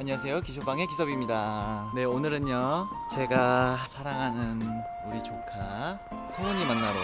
안녕하세요. 기쇼방의 기섭입니다. 네 오늘은요 제가 사랑하는 우리 조카 소은이 만나러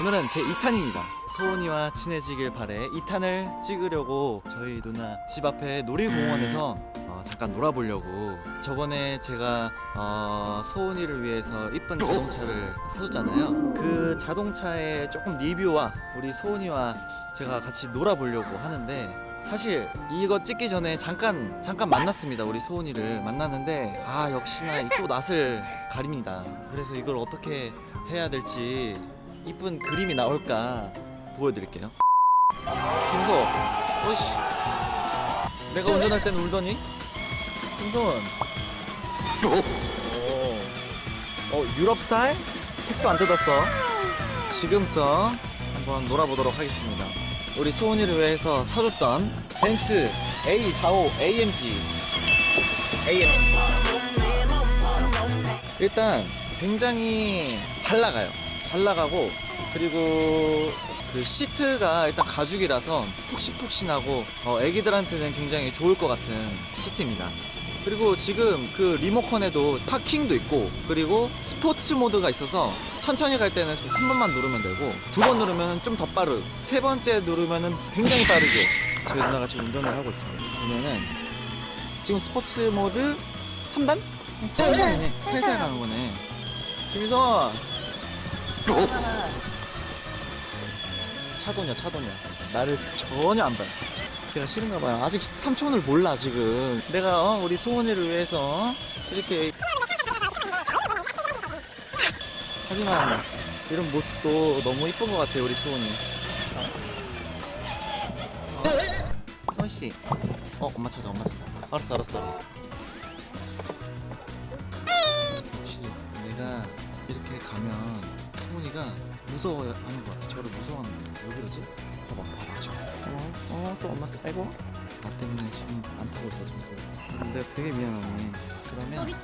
오늘은 제 2탄입니다 소은이와 친해지길 바래. 2탄을 찍으려고 저희 누나 집 앞에 놀이공원에서 어, 잠깐 놀아보려고. 저번에 제가 어, 소은이를 위해서 이쁜 자동차를 사줬잖아요. 그 자동차의 조금 리뷰와 우리 소은이와 제가 같이 놀아보려고 하는데 사실 이거 찍기 전에 잠깐 잠깐 만났습니다. 우리 소은이를 만났는데 아 역시나 이 또 낯을 가립니다. 그래서 이걸 어떻게 해야 될지 이쁜 그림이 나올까 보여드릴게요. 김소 어이씨. 내가 운전할 때는 울더니? 김소은. 오. 어 유럽살 택도 안 뜯었어. 지금부터 한번 놀아보도록 하겠습니다. 우리 소은이를 위해서 사줬던 벤츠 A45 AMG AM 일단 굉장히 잘 나가요. 잘 나가고 그리고 그 시트가 일단 가죽이라서 푹신푹신하고 어, 애기들한테는 굉장히 좋을 것 같은 시트입니다. 그리고 지금 그 리모컨에도 파킹도 있고 그리고 스포츠 모드가 있어서 천천히 갈 때는 한 번만 누르면 되고 두 번 누르면 좀 더 빠르 세 번째 누르면 굉장히 빠르게 저희 누나가 지금 운전을 하고 있습니다. 보면은 지금 스포츠 모드 3단? 살살이네. 살살 가는 거네. 김선 차도녀 차도녀 나를 전혀 안 봐요. 제가 싫은가 봐요. 아직 삼촌을 몰라 지금. 내가 어, 우리 소은이를 위해서 이렇게. 하지만 이런 모습도 너무 이쁜 것 같아요 우리 소은이. 어, 소은씨. 어 엄마 찾아 엄마 찾아. 알았어 알았어 알았어. 그렇지 내가 이렇게 가면 소은이가 무서워하는 것 같아. 저를 무서워하는 것 같아. 왜 그러지? 봐봐 봐봐 지금 어, 어, 또 엄마 아이고. 나 때문에 지금 안 타고 있어 지금 근데 되게 미안하네. 그러면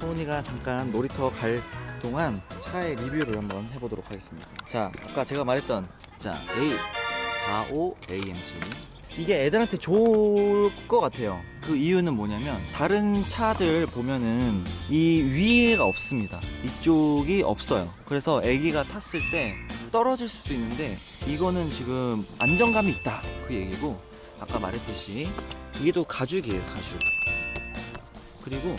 소은이가 잠깐 놀이터 갈 동안 차의 리뷰를 한번 해보도록 하겠습니다. 자 아까 제가 말했던 자 A45 AMG 이게 애들한테 좋을 것 같아요 그 이유는 뭐냐면 다른 차들 보면은 이 위에가 없습니다. 이쪽이 없어요. 그래서 애기가 탔을 때 떨어질 수도 있는데 이거는 지금 안정감이 있다. 그 얘기고 아까 말했듯이 이게 또 가죽이에요 가죽. 그리고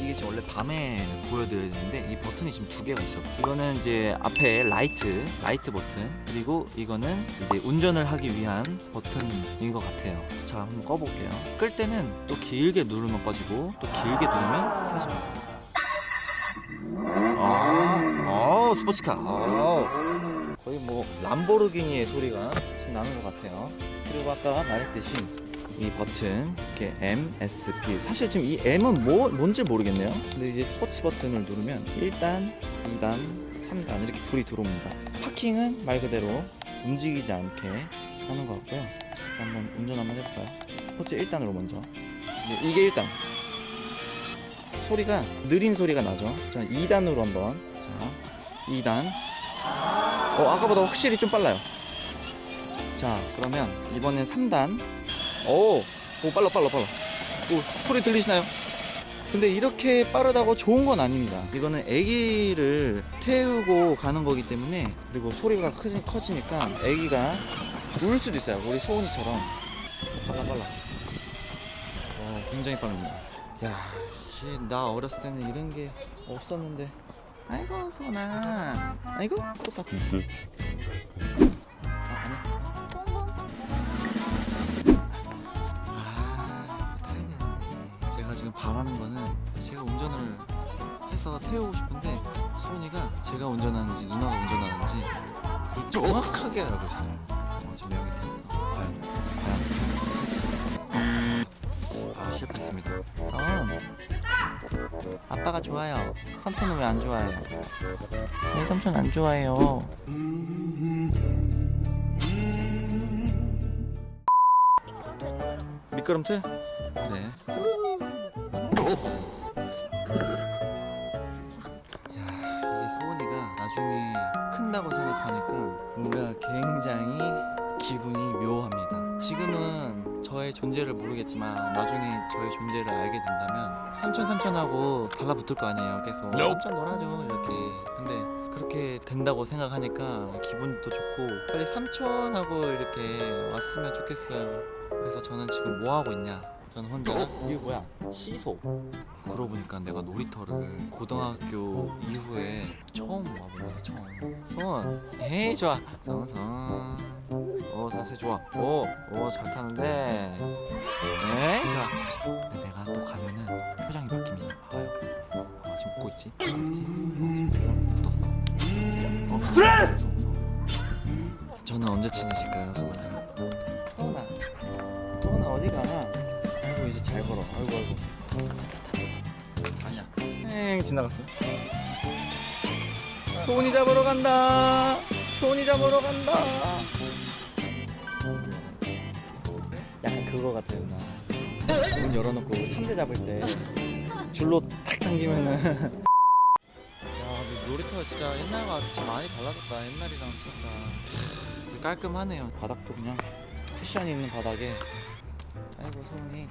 이게 지금 원래 밤에 보여드려야 되는데 이 버튼이 지금 두 개가 있어. 이거는 이제 앞에 라이트 라이트 버튼. 그리고 이거는 이제 운전을 하기 위한 버튼인 것 같아요. 자 한번 꺼볼게요. 끌 때는 또 길게 누르면 꺼지고 또 길게 누르면 켜집니다. 아, 아 스포츠카. 아, 거의 뭐 람보르기니의 소리가 지금 나는 것 같아요. 그리고 아까 말했듯이 이 버튼 이렇게 M, S, P. 사실 지금 이 M은 뭐, 뭔지 모르겠네요. 근데 이제 스포츠 버튼을 누르면 1단, 2단, 3단 이렇게 불이 들어옵니다. 파킹은 말 그대로 움직이지 않게 하는 것 같고요. 자 한번 운전 한번 해볼까요? 스포츠 1단으로 먼저. 네, 이게 1단. 소리가 느린 소리가 나죠? 자 2단으로 한번. 자 2단. 어 아까보다 확실히 좀 빨라요. 자 그러면 이번엔 3단 오, 오 빨라 빨라 빨라. 오 소리 들리시나요? 근데 이렇게 빠르다고 좋은 건 아닙니다. 이거는 아기를 태우고 가는 거기 때문에 그리고 소리가 크지, 커지니까 아기가 울 수도 있어요. 우리 소은이처럼. 빨라 빨라. 어 굉장히 빠릅니다. 야, 씨, 나 어렸을 때는 이런 게 없었는데. 아이고 소은아. 아이고 똑같아 지금 바라는 거는 제가 운전을 해서 태우고 싶은데 소은이가 제가 운전하는지 누나가 운전하는지 그걸 정확하게 알고 있어요. 어, 지금 여기 태워서 과연 과연 아 실패했습니다. 어. 아빠가 좋아요. 삼촌은 왜 안 좋아해요? 왜 삼촌 안 좋아해요? 미끄럼틀? 야, 이게 소은이가 나중에 큰다고 생각하니까 뭔가 굉장히 기분이 묘합니다. 지금은 저 저의 존재를 모르겠지만 나중에 저의 존재를 알게 된다면 삼촌 삼촌하고 달라붙을 거 아니에요. 계속 삼촌 놀아줘 이렇게. 근데 그렇게 된다고 생각하니까 기분도 좋고 빨리 삼촌하고 이렇게 왔으면 좋겠어요. 그래서 저는 지금 뭐 하고 있냐? 저는 혼자 이게 뭐야? 시소. 그러고 보니까 내가 놀이터를 고등학교 이후에 처음 와본 거네 처음. 손. 에이 좋아. 손 손. 오 자세 좋아. 오오잘 타는데. 에이 좋아. 근데 내가 또 가면은 표정이 바뀝니다. 봐요. 어, 지금 웃고 있지? 지금 묻었어. 어, 스트레스. 저는 언제 친해질까요? 소원아. 소원아 어디 가나? 지나갔어. 소원이 잡으러 간다. 소원이 잡으러 간다. 약간 그거 같아요 나. 문 열어놓고 참새 잡을 때 줄로 탁 당기면은. 야, 근데 놀이터가 진짜 옛날과 진짜 많이 달라졌다. 옛날이랑 진짜 깔끔하네요. 바닥도 그냥 쿠션이 있는 바닥에. 아이고 소원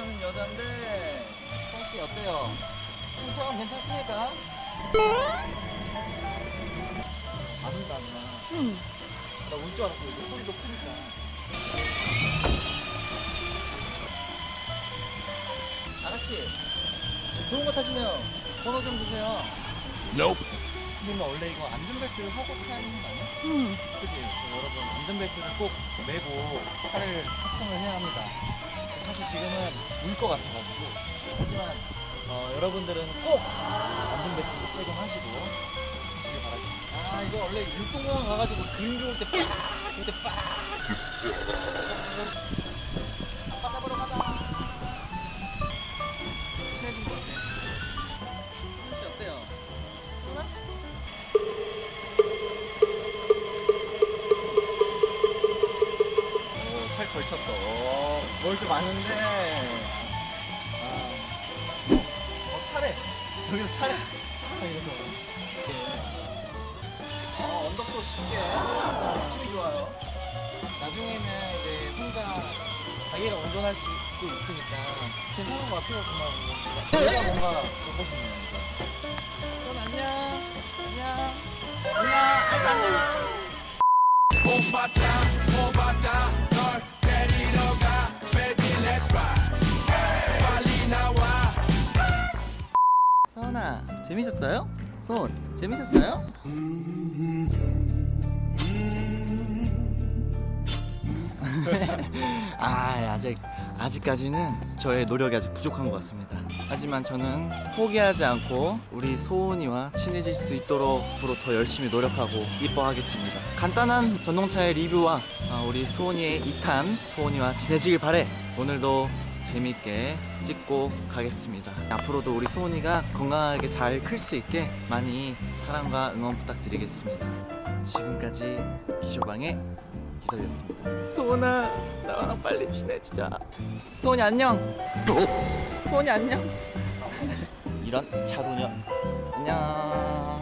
오 베스트는 여잔데 성씨 어때요? 승차감 괜찮습니까? 안 온다 누나 나울 줄 알았어 이거 소리도 크니까 아가씨 좋은 거 타시네요. 번호 좀 주세요. Nope. 근데 원래 이거 안전벨트 하고 타야 되는 거 아니야? 응. 그지? 저 여러분 안전벨트를 꼭 매고 차를 탑승을 해야 합니다. 사실 지금은 울 것 같아가지고 하지만 어, 여러분들은 꼭 안전벨트 착용하시고 하시길 바랍니다. 아 이거 원래 육동공항 가가지고 그림 좋을 때 빡! 그때 빡! 뭘좀 아는데. 아. 어, 타래. 저기서 타래. 아, 이래서. 어, 언덕도 쉽게. 힘이 좋아요. 나중에는 이제 혼자 자기가 운전할 수도 있으니까 괜찮은 것 같아요, 정말. 제가 뭔가 갖고 싶네요. 그럼 안녕. 안녕. 안녕. 안녕. 서원아 재밌었어요? 손 재밌었어요? 아 아직 아직까지는 저의 노력이 아직 부족한 것 같습니다. 하지만 저는 포기하지 않고 우리 소은이와 친해질 수 있도록 앞으로 더 열심히 노력하고 이뻐하겠습니다. 간단한 전동차의 리뷰와 아, 우리 소은이의 2탄 소은이와 친해지길 바래. 오늘도 재밌게 찍고 가겠습니다. 앞으로도 우리 소은이가 건강하게 잘 클 수 있게 많이 사랑과 응원 부탁드리겠습니다. 지금까지 기쇼방의 기섭이었습니다. 소은아, 나랑 빨리 친해지자. 소은이 안녕. 소은이 안녕. 이런 차도녀. 안녕.